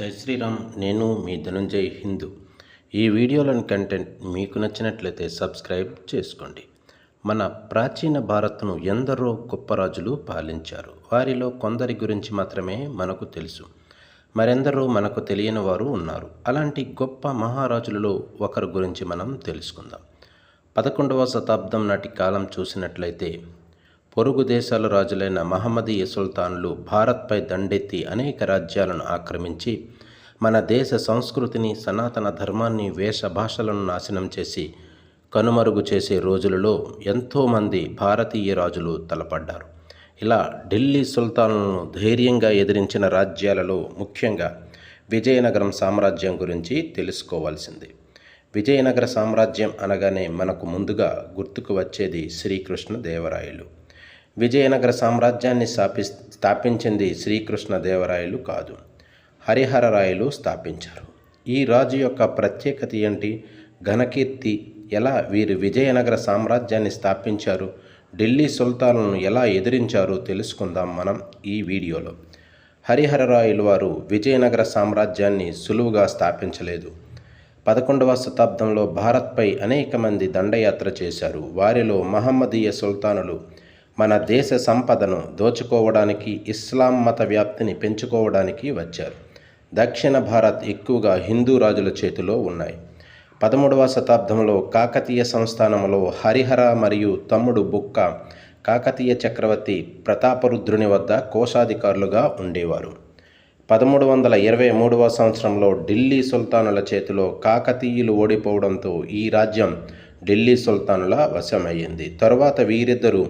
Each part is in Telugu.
జై శ్రీరామ్ నేను మీ ధనుంజయ్ హిందూ. ఈ వీడియోలోని కంటెంట్ మీకు నచ్చినట్లయితే సబ్స్క్రైబ్ చేసుకోండి. మన ప్రాచీన భారత్ను ఎందరో గొప్ప రాజులు పాలించారు. వారిలో కొందరి గురించి మాత్రమే మనకు తెలుసు. మరెందరో మనకు తెలియని వారు ఉన్నారు. అలాంటి గొప్ప మహారాజులలో ఒకరి గురించి మనం తెలుసుకుందాం. పదకొండవ శతాబ్దం నాటి కాలం చూసినట్లయితే పొరుగు దేశాల రాజులైన మహమ్మదీయ సుల్తాన్లు భారత్పై దండెత్తి అనేక రాజ్యాలను ఆక్రమించి మన దేశ సంస్కృతిని సనాతన ధర్మాన్ని వేషభాషలను నాశనం చేసి కనుమరుగు చేసే రోజులలో ఎంతోమంది భారతీయ రాజులు తలపడ్డారు. ఇలా ఢిల్లీ సుల్తాన్లను ధైర్యంగా ఎదిరించిన రాజ్యాలలో ముఖ్యంగా విజయనగరం సామ్రాజ్యం గురించి తెలుసుకోవాల్సింది. విజయనగర సామ్రాజ్యం అనగానే మనకు ముందుగా గుర్తుకు వచ్చేది శ్రీకృష్ణదేవరాయలు. విజయనగర సామ్రాజ్యాన్ని స్థాపి స్థాపించింది శ్రీకృష్ణదేవరాయలు కాదు. కాదు హరిహరరాయలు స్థాపించారు. ఈ రాజు యొక్క ప్రత్యేకత ఏంటి? ఘనకీర్తి ఎలా వీరు విజయనగర సామ్రాజ్యాన్ని స్థాపించారు? ఢిల్లీ సుల్తాన్లను ఎలా ఎదిరించారో తెలుసుకుందాం మనం ఈ వీడియోలో. హరిహరరాయలు వారు విజయనగర సామ్రాజ్యాన్ని సులువుగా స్థాపించలేదు. పదకొండవ శతాబ్దంలో భారత్పై అనేక మంది దండయాత్ర చేశారు. వారిలో మహమ్మదీయ సుల్తానులు మన దేశ సంపదను దోచుకోవడానికి ఇస్లాం మత వ్యాప్తిని పెంచుకోవడానికి వచ్చారు. దక్షిణ భారత్ ఎక్కువగా హిందూ రాజుల చేతిలో ఉన్నాయి. పదమూడవ శతాబ్దంలో కాకతీయ సంస్థానంలో హరిహర మరియు తమ్ముడు బుక్క కాకతీయ చక్రవర్తి ప్రతాపరుద్రుని వద్ద కోశాధికారులుగా ఉండేవారు. పదమూడు వందల ఇరవై మూడవ సంవత్సరంలో ఢిల్లీ సుల్తానుల చేతిలో కాకతీయులు ఓడిపోవడంతో ఈ రాజ్యం ఢిల్లీ సుల్తానుల వశమయ్యింది. తరువాత వీరిద్దరూ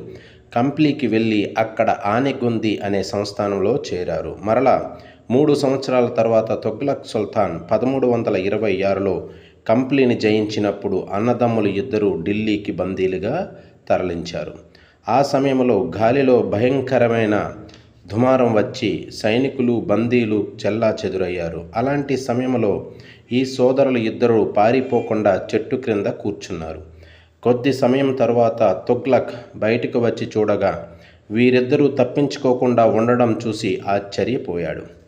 కంప్లీకి వెళ్ళి అక్కడ ఆనెగుంది అనే సంస్థానంలో చేరారు. మరలా మూడు సంవత్సరాల తర్వాత తొగ్లక్ సుల్తాన్ పదమూడు వందల ఇరవై ఆరులో కంప్లీని జయించినప్పుడు అన్నదమ్ములు ఇద్దరు ఢిల్లీకి బందీలుగా తరలించారు. ఆ సమయంలో గాలిలో భయంకరమైన దుమారం వచ్చి సైనికులు బందీలు చెల్లా చెదురయ్యారు అలాంటి సమయంలో ఈ సోదరులు ఇద్దరు పారిపోకుండా చెట్టు క్రింద కూర్చున్నారు. కొద్ది సమయం తర్వాత తుగ్లక్ బయటకు వచ్చి చూడగా వీరిద్దరూ తప్పించుకోకుండా ఉండడం చూసి ఆశ్చర్యపోయాడు.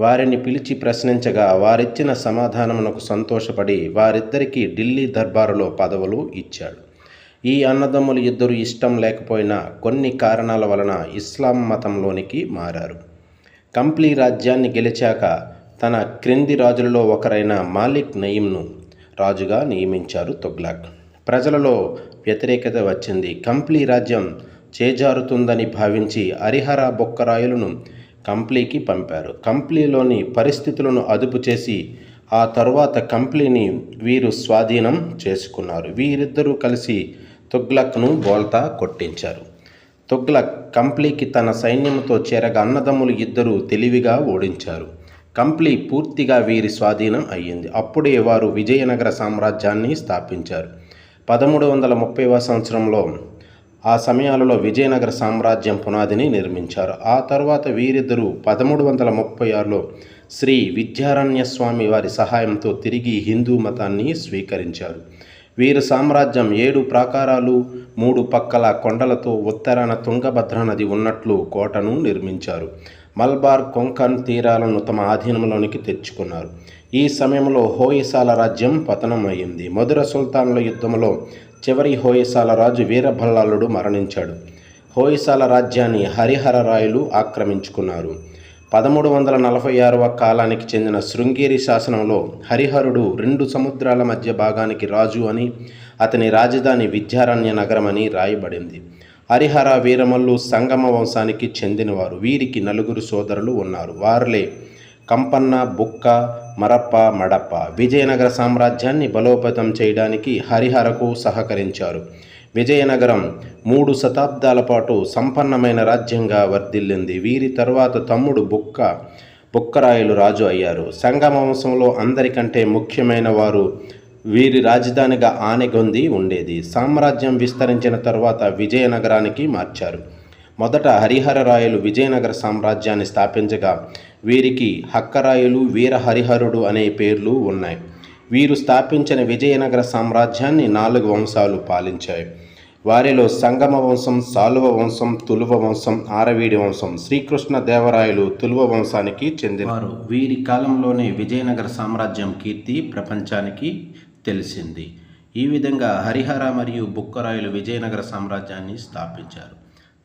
వారిని పిలిచి ప్రశ్నించగా వారిచ్చిన సమాధానమునకు సంతోషపడి వారిద్దరికీ ఢిల్లీ దర్బారులో పదవులు ఇచ్చాడు. ఈ అన్నదమ్ములు ఇద్దరు ఇష్టం లేకపోయినా కొన్ని కారణాల వలన ఇస్లాం మతంలోనికి మారారు. కంప్లీ రాజ్యాన్ని గెలిచాక తన క్రింది రాజులలో ఒకరైన మాలిక్ నయీంను రాజుగా నియమించారు తొగ్లాక్. ప్రజలలో వ్యతిరేకత వచ్చింది. కంప్లీ రాజ్యం చేజారుతుందని భావించి హరిహర బొక్కరాయులను కంప్లీకి పంపారు. కంప్లీలోని పరిస్థితులను అదుపు చేసి ఆ తర్వాత కంప్లీని వీరు స్వాధీనం చేసుకున్నారు. వీరిద్దరూ కలిసి తుగ్లక్ను బోల్తా కొట్టించారు. తుగ్లక్ కంప్లీకి తన సైన్యంతో చేరగా అన్నదమ్ములు ఇద్దరూ తెలివిగా ఓడించారు. కంప్లీ పూర్తిగా వీరి స్వాధీనం అయ్యింది. అప్పుడే వారు విజయనగర సామ్రాజ్యాన్ని స్థాపించారు. పదమూడు వందల ముప్పైవ సంవత్సరంలో ఆ సమయాలలో విజయనగర సామ్రాజ్యం పునాదిని నిర్మించారు. ఆ తర్వాత వీరిద్దరూ పదమూడు వందల ముప్పై ఆరులో శ్రీ విద్యారణ్య స్వామి వారి సహాయంతో తిరిగి హిందూ మతాన్ని స్వీకరించారు. వీరి సామ్రాజ్యం ఏడు ప్రాకారాలు మూడు పక్కల కొండలతో ఉత్తరాన తుంగభద్ర నది ఉన్నట్లు కోటను నిర్మించారు. మల్బార్ కొంకన్ తీరాలను తమ ఆధీనంలోనికి తెచ్చుకున్నారు. ఈ సమయంలో హోయసాల రాజ్యం పతనం అయింది మధుర సుల్తాన్ల యుద్ధంలో చివరి హోయసాల రాజు వీరభల్లాలుడు మరణించాడు. హోయసాల రాజ్యాన్ని హరిహర రాయలు ఆక్రమించుకున్నారు. పదమూడు వందల నలభై ఆరవ కాలానికి చెందిన శృంగేరి శాసనంలో హరిహరుడు రెండు సముద్రాల మధ్య భాగానికి రాజు అని అతని రాజధాని విద్యారణ్య నగరం అని రాయబడింది. హరిహర వీరమల్లు సంగమ వంశానికి చెందినవారు. వీరికి నలుగురు సోదరులు ఉన్నారు. వారిలే కంపన్న బుక్క మరప్ప మడప్ప. విజయనగర సామ్రాజ్యాన్ని బలోపేతం చేయడానికి హరిహరకు సహకరించారు. విజయనగరం మూడు శతాబ్దాల పాటు సంపన్నమైన రాజ్యంగా వర్ధిల్లింది. వీరి తర్వాత తమ్ముడు బుక్క బుక్కరాయలు రాజు అయ్యారు. సంగమవంశంలో అందరికంటే ముఖ్యమైన వారు వీరి రాజధానిగా ఆనెగొంది ఉండేది. సామ్రాజ్యం విస్తరించిన తర్వాత విజయనగరానికి మార్చారు. మొదట హరిహరరాయలు విజయనగర సామ్రాజ్యాన్ని స్థాపించగా వీరికి హక్కరాయలు వీర హరిహరుడు అనే పేర్లు ఉన్నాయి. వీరు స్థాపించిన విజయనగర సామ్రాజ్యాన్ని నాలుగు వంశాలు పాలించాయి. వారిలో సంగమ వంశం సాలువ వంశం తులువ వంశం ఆరవీడి వంశం శ్రీకృష్ణ దేవరాయలు తులువ వంశానికి చెందినవారు వీరి కాలంలోనే విజయనగర సామ్రాజ్యం కీర్తి ప్రపంచానికి తెలిసింది. ఈ విధంగా హరిహర మరియు బుక్కరాయలు విజయనగర సామ్రాజ్యాన్ని స్థాపించారు.